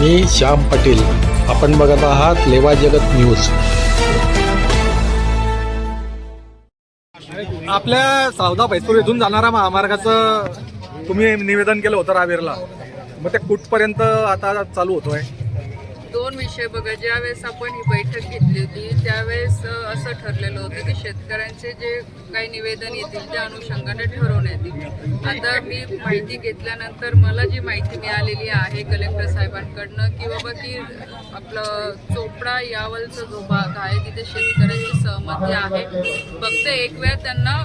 मी श्याम पाटील. आपण बघत आहात लेवा जगत न्यूज. आपल्या सावदा पैसूर इथून जाणाऱ्या महामार्गाचं तुम्ही निवेदन केलं होतं रावेरला. मग ते कुठपर्यंत आता चालू होतोय? दोन विषय बघा ज्यावेळेस आपण ही बैठक घेतली होती त्यावेळेस असं ठरलेलं होतं की शेतकऱ्यांचे जे काही निवेदन येतील त्या अनुषंगाने ठरवण्यात येतील. आता मी माहिती घेतल्यानंतर मला जी माहिती मिळालेली आहे कलेक्टर साहेबांकडनं की बाबा की आपलं चोपडा यावलचा जो भाग आहे तिथे शेतकऱ्यांची सहमती आहे. फक्त एक वेळ त्यांना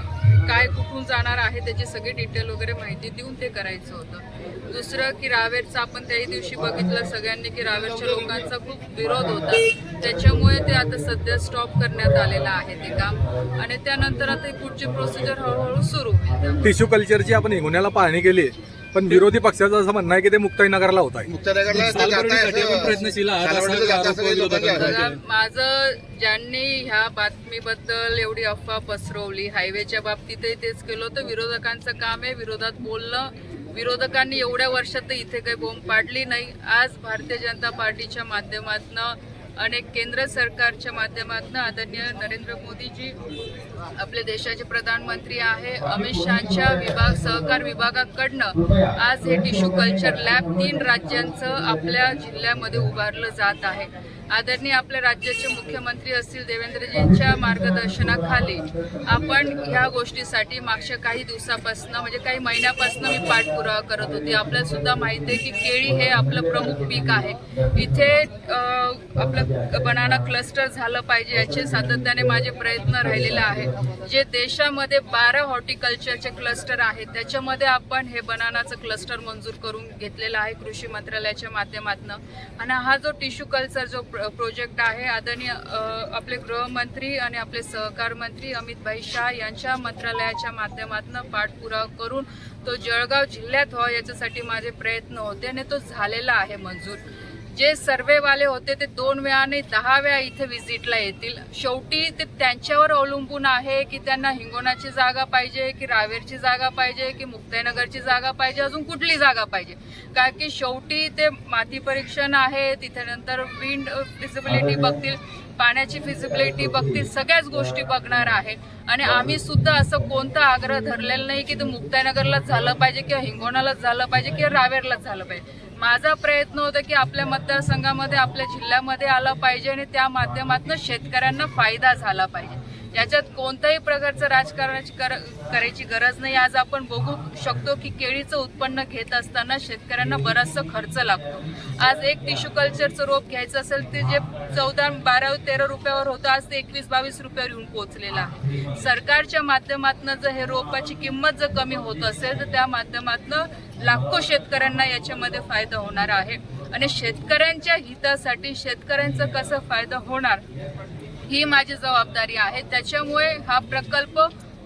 काय कुठून जाणार आहे त्याची सगळी डिटेल वगैरे माहिती देऊन ते करायचं होतं. दुसरं की रावेरचं आपण त्याही दिवशी बघितलं सगळ्यांनी की रावेरच्या लोकांचा खूप विरोध होता. त्याच्यामुळे ते आता सध्या स्टॉप करण्यात आलेलं आहे ते काम. आणि त्यानंतर आता पुढची प्रोसिजर हळूहळू सुरू होईल. टिश्यू कल्चरची आपण हिंगोण्याला पाहणी केली पण विरोधी पक्षाचं असं म्हणणं आहे की ते मुक्ताईनगरला होत आहे. मुक्तानगरला ते जाताय असं- प्रयत्नशील आहात असं सालवडीला जाता आरोप असं काही लोकांनी विरोधकांचा आहे. बघा, माझं ज्यांनी ह्या बातमीबद्दल एवढी अफवा पसरवली हायवेच्या बाबतीतही तेच केलं होतं. विरोधकांचं काम आहे विरोधात बोलणं. विरोधकांनी एवढ्या वर्षात तर इथे काही बोंब पाडली नाही. आज भारतीय जनता पार्टीच्या माध्यमातनं अनेक केंद्र सरकारच्या माध्यमातून आदरणीय नरेंद्र मोदीजी आपले देशाचे प्रधानमंत्री आहे. अमित शहाच्या विभाग सहकार विभागाकडनं आज हे टिश्यू कल्चर लॅब तीन राज्यांचं आपल्या जिल्ह्यामध्ये उभारलं जात आहे. आदरणीय आपल्या राज्याचे मुख्यमंत्री असतील देवेंद्रजींच्या मार्गदर्शनाखाली आपण ह्या गोष्टीसाठी मागच्या काही दिवसापासून म्हणजे काही महिन्यापासून मी पाठपुरावा करत होती. आपल्याला सुद्धा माहिती आहे की केळी हे आपलं प्रमुख पीक आहे. इथे आपलं बनाना क्लस्टर झालं पाहिजे याचे सातत्याने माझे प्रयत्न राहिलेले आहे जे देशामध्ये बारा हॉर्टिकल्चरचे क्लस्टर आहेत त्याच्यामध्ये आपण हे बनानाचं क्लस्टर मंजूर करून घेतलेलं आहे कृषी मंत्रालयाच्या माध्यमातून. आणि हा जो टिश्यू कल्चर जो प्र- प्रोजेक्ट आहे. आदरणीय आपले गृहमंत्री आणि आपले सहकार मंत्री अमित भाई शाह यांच्या मंत्रालयाच्या माध्यमातून पाठपुरावा करून तो जळगाव जिल्ह्यात व्हावा याच्यासाठी माझे प्रयत्न होते आणि तो झालेला आहे मंजूर. जे सर्वेवाले होते ते दोन वेळा नाही दहा वेळा इथे व्हिजिटला येतील. शेवटी ते त्यांच्यावर अवलंबून आहे की त्यांना हिंगोणाची जागा पाहिजे की रावेरची जागा पाहिजे की मुक्ताईनगरची जागा पाहिजे अजून कुठली जागा पाहिजे? कारण की शेवटी ते माती परीक्षण आहे तिथे नंतर विंड फिजिबिलिटी बघतील. पाण्याची फिजिबिलिटी बघतील सगळ्याच गोष्टी बघणार आहे. आणि आम्ही सुद्धा असं कोणता आग्रह धरलेला नाही की ते मुक्ताईनगरलाच झालं पाहिजे किंवा हिंगोणालाच झालं पाहिजे किंवा रावेरलाच झालं पाहिजे. माझा प्रयत्न होता की आपल्या मतदारसंघामध्ये आपल्या जिल्ह्यामध्ये आलं पाहिजे आणि त्या माध्यमातून शेतकऱ्यांना फायदा झाला पाहिजे. याच्यात कोणत्याही प्रकारचं राजकारणाची कर करायची गरज नाही. आज आपण बघू शकतो की केळीचं उत्पन्न घेत असताना शेतकऱ्यांना बराचसा खर्च लागतो. आज एक टिश्यू कल्चरचं रोप घ्यायचं असेल ते जे चौदा बारा तेरा रुपयावर होतं आज ते एकवीस बावीस रुपयावर येऊन पोहोचलेलं आहे. सरकारच्या माध्यमातून जर हे रोपाची किंमत जर कमी होत असेल तर त्या माध्यमातून लाखो शेतकऱ्यांना याच्यामध्ये फायदा होणार आहे. आणि शेतकऱ्यांच्या हितासाठी शेतकऱ्यांचा कसा फायदा होणार? ही माझी जबाबदारी आहे. त्याच्यामुळे हा प्रकल्प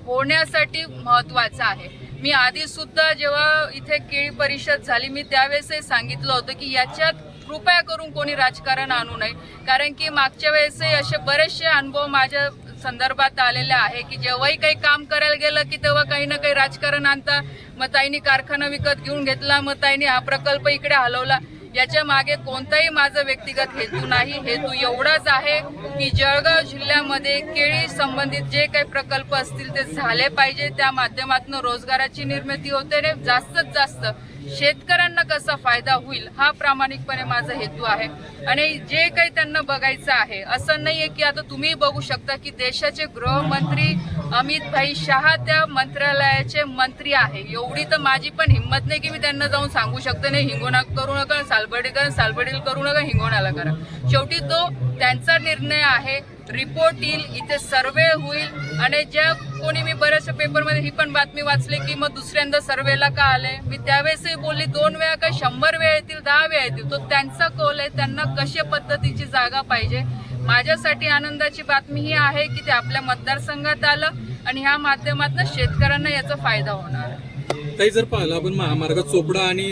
होण्यासाठी महत्त्वाचा आहे. मी आधी सुद्धा जेव्हा इथे केळी परिषद झाली मी त्यावेळेसही सांगितलं होतं की याच्यात कृपया करून कोणी राजकारण आणू नये. कारण की मागच्या वेळेसही असे बरेचसे अनुभव माझ्या संदर्भात आलेले आहे की जेव्हाही काही काम करायला गेलं की तेव्हा काही ना काही राजकारण आणता. मग ताईनी कारखाना विकत घेऊन घेतला मग ताईनी हा प्रकल्प इकडे हलवला. याच्या मागे कोणताही माझा व्यक्तिगत हेतू नाही. हेतू एवढाच आहे की जळगाव जिल्ह्यामध्ये केळी संबंधित जे काही प्रकल्प असतील ते झाले पाहिजे. त्या माध्यमातून रोजगाराची निर्मिती होते आणि जास्तीत जास्त शेतकऱ्यांना कसा फायदा होईल हा प्रामाणिकपणे माझा हेतू आहे. आणि जे काही त्यांना बघायचं आहे असं नाही आहे की आता तुम्ही बघू शकता की देशाचे गृहमंत्री अमित भाई शहा त्या मंत्रालयाचे मंत्री आहे. एवढी तर माझी पण हिंमत नाही की मी त्यांना जाऊन सांगू शकते नाही हिंगोणा करू नका सालबडी करा सालबडील करू नका हिंगोणाला करा. शेवटी तो त्यांचा निर्णय आहे रिपोर्ट येईल इथे सर्वे होईल. आणि ज्या कोणी मी बऱ्याचशा पेपरमध्ये ही पण बातमी वाचली की मग दुसऱ्यांदा सर्वेला का आले? मी त्यावेळेसही बोलली दोन वेळा काय शंभर वेळा येतील दहा वेळा येतील? तो त्यांचा कौल आहे त्यांना कशा पद्धतीची जागा पाहिजे? माझ्यासाठी आनंदाची बातमी ही आहे की ते आपल्या मतदारसंघात आलं आणि ह्या माध्यमातून शेतकऱ्यांना याचा फायदा होणार. आहे ताई जर पाहिलं आपण महामार्ग चोपडा आणि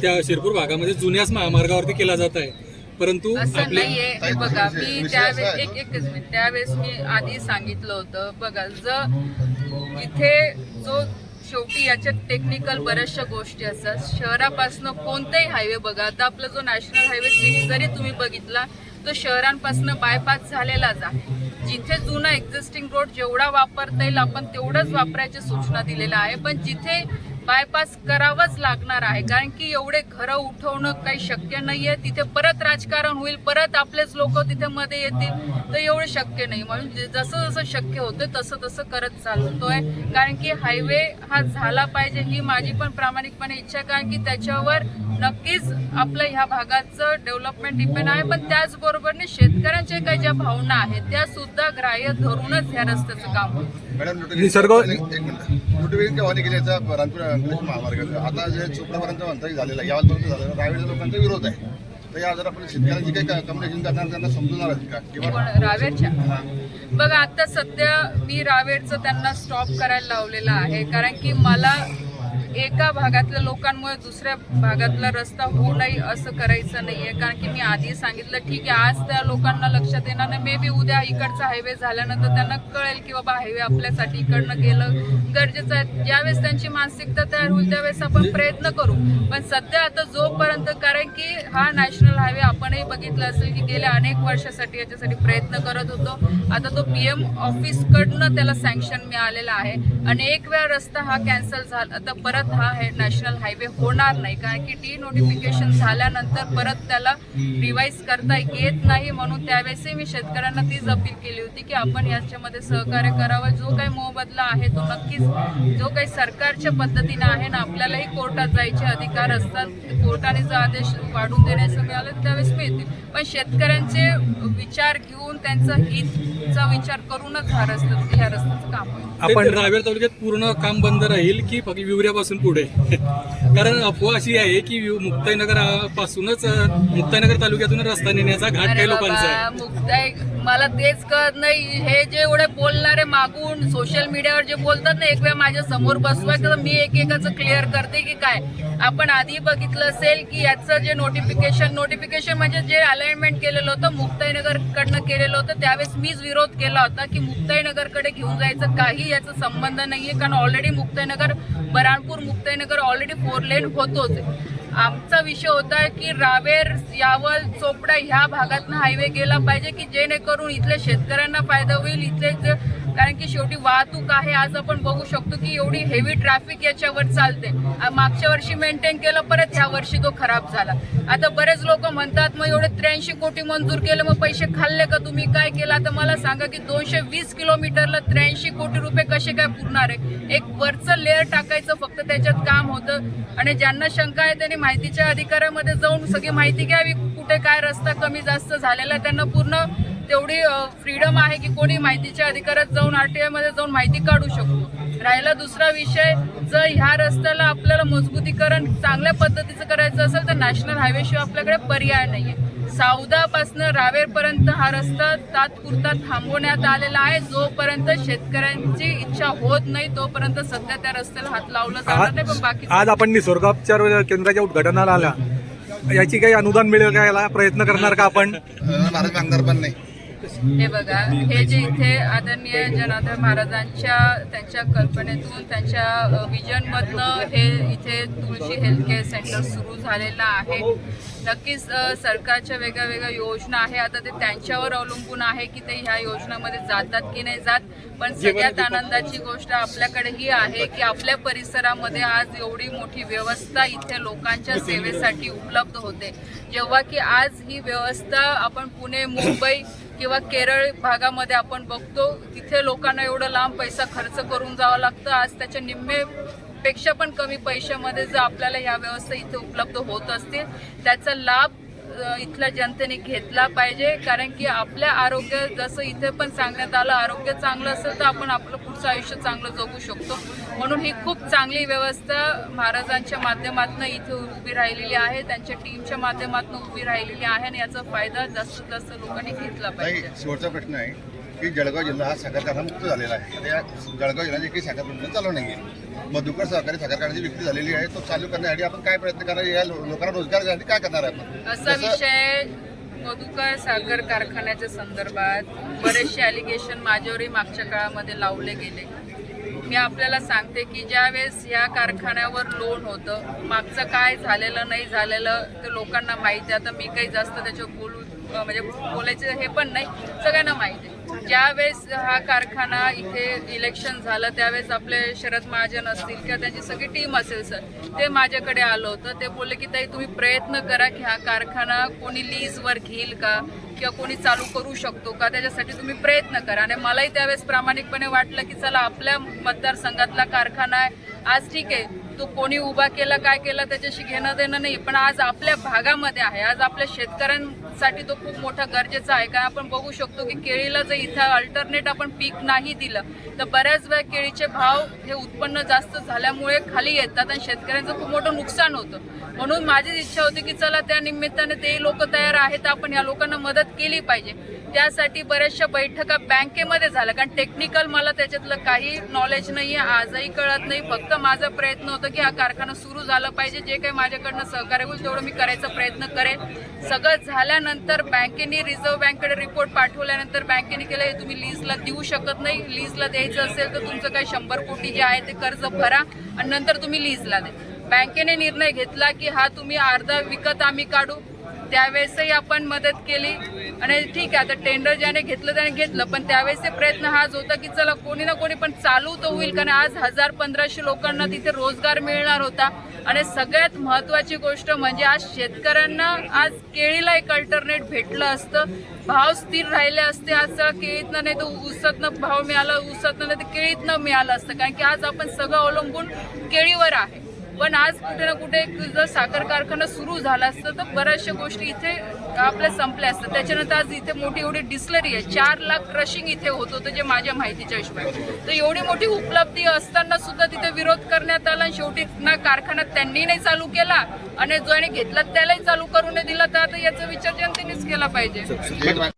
त्या शिरपूर भागामध्ये जुन्याच महामार्गावरती केला जात आहे. परंतु असं नाहीये. हे बघा मी त्यावेळेस एक एकच मिनिट. त्यावेळेस मी आधी सांगितलं होतं बघा जर इथे जो शेवटी याच्यात टेक्निकल बऱ्याचशा गोष्टी असतात शहरापासून कोणताही हायवे बघा आता आपला जो नॅशनल हायवे सिक्स जरी तुम्ही बघितला तो शहरांपासून बायपास झालेलाच आहे जिथे जुना एक्झिस्टिंग रोड जेवढा वापरता येईल आपण तेवढंच वापरायची सूचना दिलेल्या आहे. पण जिथे बायपास करावंच लागणार आहे. कारण की एवढे घरं उठवणं काही शक्य नाहीये. तिथे परत राजकारण होईल परत आपलेच लोक तिथे मध्ये येतील तर एवढं शक्य नाही. म्हणून जसं जसं शक्य होतं तसं तसं करत चालतोय. कारण की हायवे हा झाला पाहिजे ही माझी पण प्रामाणिकपणे इच्छा आहे. कारण की त्याच्यावर नक्कीच आपलं ह्या भागाचं डेव्हलपमेंट डिपेंड आहे. पण त्याचबरोबरने शेतकऱ्यांच्या काही ज्या भावना आहेत त्या सुद्धा ग्राह्य धरूनच ह्या रस्त्याचं काम होईल. मॅडम निसर्ग- एक मिनिट. नोटिफिकेशन केव्हा निघेल याचा रानपूर अंकलेश्वर महामार्गाचा. आता जे चोपड्यापर्यंत म्हणता झालेलं आहे यावलपर्यंत झालेलं रायवेडच्या लोकांचा विरोध आहे. तर या जर आपण शेतकऱ्यांची काही कम्युनिकेशन करणार त्यांना समजणार का? किंवा रावेरच्या? बघा आता सध्या मी रावेरचं त्यांना स्टॉप करायला लावलेलं आहे. कारण की मला एका भागातल्या लोकांमुळे दुसऱ्या भागातला रस्ता होऊ नये असं करायचं नाही आहे कारण की मी आधी सांगितलं ठीक आहे आज त्या लोकांना लक्षात येणार नाही. मे बी उद्या इकडचा हायवे झाल्यानंतर त्यांना कळेल की बाबा हायवे आपल्यासाठी इकडनं गेलं गरजेचं आहे. ज्यावेळेस त्यांची मानसिकता तयार होईल त्यावेळेस आपण प्रयत्न करू. पण सध्या आता जोपर्यंत कारण की हा नॅशनल हायवे आपणही बघितलं असेल की गेल्या अनेक वर्षासाठी याच्यासाठी प्रयत्न करत होतो. आता तो पी एम ऑफिसकडनं त्याला सँक्शन मिळालेलं आहे. आणि एक वेळा रस्ता हा कॅन्सल झाला तर परत हा नॅशनल हायवे होणार नाही. कारण की डी नोटिफिकेशन झाल्यानंतर परत त्याला रिवाईज करता येत नाही म्हणून त्यावेळेसही मी शेतकऱ्यांना तीच अपील केली होती की आपण याच्यामध्ये सहकार्य करावं. जो काही मोबदला आहे तो नक्कीच जो काही सरकारच्या पद्धतीने आहे ना आपल्यालाही कोर्टात जायचे अधिकार असतात. कोर्टाने जर आदेश वाढून देण्याचं मिळालं त्यावेळेस मिळतील. पण शेतकऱ्यांचे विचार घेऊन त्यांचा हितचा विचार करूनच हा रस्त्याचं काम होईल. आपण रावेर तालुक्यात पूर्ण काम बंद राहील की फक्त विवऱ्यापासून? पुढे. कारण अफवा अशी आहे की मुक्ताईनगर पासूनच मुक्ताईनगर तालुक्यातून रस्ता नेण्याचा घाट काही लोकांचा. आहे मला तेच कळत नाही. हे जे एवढे बोलणारे मागून सोशल मीडियावर जे बोलतात ना एक वेळ माझ्यासमोर बसवाय तर मी एक एकाचं क्लिअर करते की काय? आपण आधी बघितलं असेल की याचं जे नोटिफिकेशन नोटिफिकेशन म्हणजे जे अलाइनमेंट केलेलं होतं मुक्ताईनगरकडनं केलेलं होतं त्यावेळेस मीच विरोध केला होता की मुक्ताईनगरकडे घेऊन जायचं काही याचा संबंध नाही आहे कारण already Muktainagar Burhanpur Muktainagar already four lane होतोच. आमचा विषय होता की रावेर यावल चोपडा ह्या भागातनं हायवे गेला पाहिजे की जेणेकरून इथल्या शेतकऱ्यांना फायदा होईल इथले जे कारण की शेवटी वाहतूक आहे आज आपण बघू शकतो की एवढी हेवी ट्रॅफिक याच्यावर चालते. मागच्या वर्षी मेंटेन केलं परत ह्या वर्षी तो खराब झाला. आता बरेच लोक म्हणतात मग एवढे त्र्याऐंशी कोटी मंजूर केलं मग पैसे खाल्ले का तुम्ही? काय केला? तर मला सांगा की दोनशे वीस किलोमीटरला त्र्याऐंशी कोटी रुपये कसे काय पुरणार आहे? एक वरचं लेअर टाकायचं फक्त त्याच्यात काम होतं. आणि ज्यांना शंका आहे त्यांनी माहितीच्या अधिकाऱ्यामध्ये जाऊन सगळी माहिती घ्यावी. कुठे काय रस्ता कमी जास्त झालेला आहे त्यांना पूर्ण तेवढी फ्रीडम आहे की कोणी माहितीच्या अधिकारात जाऊन आरटीआयमध्ये जाऊन माहिती काढू शकतो. राहिला दुसरा विषय जर ह्या रस्त्याला आपल्याला मजबूतीकरण चांगल्या पद्धतीचं करायचं असेल तर नॅशनल हायवे शिवाय आपल्याकडे पर्याय नाहीये. सावदापासून रावेरपर्यंत हा रस्ता तात्पुरता थांबवण्यात आलेला आहे. जोपर्यंत शेतकऱ्यांची इच्छा होत नाही तोपर्यंत सध्या त्या रस्त्याला हात लावला जाणार नाही पण बाकी आज आपण निसर्गोपचार केंद्राच्या उद्घाटनाला आला याची काही अनुदान मिळेल का याला प्रयत्न करणार का आपण? महाराज मागणार पण नाही. हे बघा हे जे इथे आदरणीय जनार्दन महाराजांच्या त्यांच्या कल्पनेतून त्यांच्या विजन मधनं हे इथे तुळशी हेल्थ केअर सेंटर सुरू झालेलं आहे. नक्कीच सरकारच्या वेगळ्या वेगळ्या योजना आहे. आता ते त्यांच्यावर अवलंबून आहे की ते ह्या योजनामध्ये जातात की नाही जात. पण सगळ्यात आनंदाची गोष्ट आपल्याकडे ही आहे की आपल्या परिसरामध्ये आज एवढी मोठी व्यवस्था इथे लोकांच्या सेवेसाठी उपलब्ध होते. जेव्हा की आज ही व्यवस्था आपण पुणे मुंबई किंवा केरळ भागामध्ये आपण बघतो तिथे लोकांना एवढं लांब पैसा खर्च करून जावं लागतं. आज त्याच्या निम्मे पेक्षा पण कमी पैशामध्ये जर आपल्याला ह्या व्यवस्था इथे उपलब्ध होत असतील त्याचा लाभ इथल्या जनतेने घेतला पाहिजे. कारण की आपल्या आरोग्य जसं इथे पण सांगण्यात आलं आरोग्य चांगलं असेल तर आपण आपलं पुढचं आयुष्य चांगलं जगू शकतो. म्हणून ही खूप चांगली व्यवस्था महाराजांच्या माध्यमातून इथे उभी राहिलेली आहे. त्यांच्या टीमच्या माध्यमातून उभी राहिलेली आहे आणि याचा फायदा जास्तीत जास्त लोकांनी घेतला पाहिजे. शेवटचा प्रश्न आहे. की जळगाव जिल्हा हा साखर कारखाना मुक्त झालेला आहे. आता या जळगाव जिल्ह्याची काही साखर कारखाना चालू नाही आहे मधुकर सहकारी साखर कारखान्याची विक्री झालेली आहे. तो चालू करण्यासाठी आपण काय प्रयत्न करणार? या लोकांना रोजगार देण्यासाठी काय करणार आहे आपण? असा विषय मधुकर साखर कारखान्याच्या संदर्भात बरेचसे अलिगेशन माझ्यावरही मागच्या काळामध्ये लावले गेले. मी आपल्याला सांगते की ज्यावेळेस या कारखान्यावर लोन होतं मागचं काय झालेलं नाही झालेलं ते लोकांना माहिती आहे. आता मी काही जास्त त्याच्यावर बोलू म्हणजे बोलायचं हे पण नाही. सगळ्यांना माहिती आहे. ज्यावेळेस हा कारखाना इथे इलेक्शन झालं त्यावेळेस आपले शरद महाजन असतील किंवा त्यांची सगळी टीम असेल सर ते माझ्याकडे आलं होतं. ते बोलले की ताई तुम्ही प्रयत्न करा की हा कारखाना कोणी लीजवर घेईल का? किंवा कोणी चालू करू शकतो का? त्याच्यासाठी तुम्ही प्रयत्न करा. आणि मलाही त्यावेळेस प्रामाणिकपणे वाटलं की चला आपल्या मतदारसंघातला कारखाना आहे. आज ठीक आहे. तो कोणी उभा केला काय केला त्याच्याशी घेणं देणं नाही. पण आज आपल्या भागामध्ये आहे. आज आपल्या शेतकऱ्यां साठी तो खूप मोठा गरजेचा आहे. कारण आपण बघू शकतो की केळीला जर इथं अल्टरनेट आपण पीक नाही दिलं तर बऱ्याच वेळा केळीचे भाव हे उत्पन्न जास्त झाल्यामुळे खाली येतात आणि शेतकऱ्यांचं खूप मोठं नुकसान होतं. म्हणून माझी इच्छा होती की चला त्या निमित्ताने ते लोक तयार आहेत आपण या लोकांना मदत केली पाहिजे. त्यासाठी बऱ्याचशा बैठका बँकेमध्ये झाल्या. कारण टेक्निकल मला त्याच्यातलं काही नॉलेज नाही आहे आजही कळत नाही. फक्त माझा प्रयत्न होता की हा कारखाना सुरू झाला पाहिजे. जे काही माझ्याकडनं सहकार्य होईल तेवढं मी करायचा प्रयत्न करेन. सगळं झाल्यानंतर बँकेने रिझर्व्ह बँकेकडे रिपोर्ट पाठवल्यानंतर बँकेने केलं हे तुम्ही लीजला देऊ शकत नाही. लीजला द्यायचं असेल तर तुमचं काही शंभर कोटी जे आहे ते कर्ज भरा आणि नंतर तुम्ही लीजला द्या. बँकेने निर्णय घेतला की हा तुम्ही अर्धा विकत आम्ही काढू. त्यावेळेसही आपण मदत केली. आणि ठीक आहे आता टेंडर ज्याने घेतलं त्याने घेतलं पण त्यावेळेसचे प्रयत्न हाच होता की चला कोणी ना कोणी पण चालू तर होईल. कारण आज हजार पंधराशे लोकांना तिथे रोजगार मिळणार होता. आणि सगळ्यात महत्वाची गोष्ट म्हणजे आज शेतकऱ्यांना आज केळीला एक अल्टरनेट भेटलं असतं. भाव स्थिर राहिले असते. आज चला केळीतनं नाही तर ऊसातनं भाव मिळाला ऊसातनं नाही तर केळीतनं मिळालं असतं. कारण की आज आपण सगळं अवलंबून केळीवर आहे. पण आज कुठे ना कुठे जर साखर कारखाना सुरू झाला असतं तर बऱ्याचशा गोष्टी इथे आपल्या संपल्या असतात. त्याच्यानंतर आज इथे मोठी एवढी डिस्लरी आहे. चार लाख क्रशिंग इथे होत होतं जे माझ्या माहितीच्या हिशोबाने. तर एवढी मोठी उपलब्धी असताना सुद्धा तिथे विरोध करण्यात आला आणि शेवटी ना कारखाना त्यांनी नाही चालू केला आणि जो याने घेतला त्यालाही चालू करू नाही दिला. तर आता याचा विचार जनतेनेच केला पाहिजे.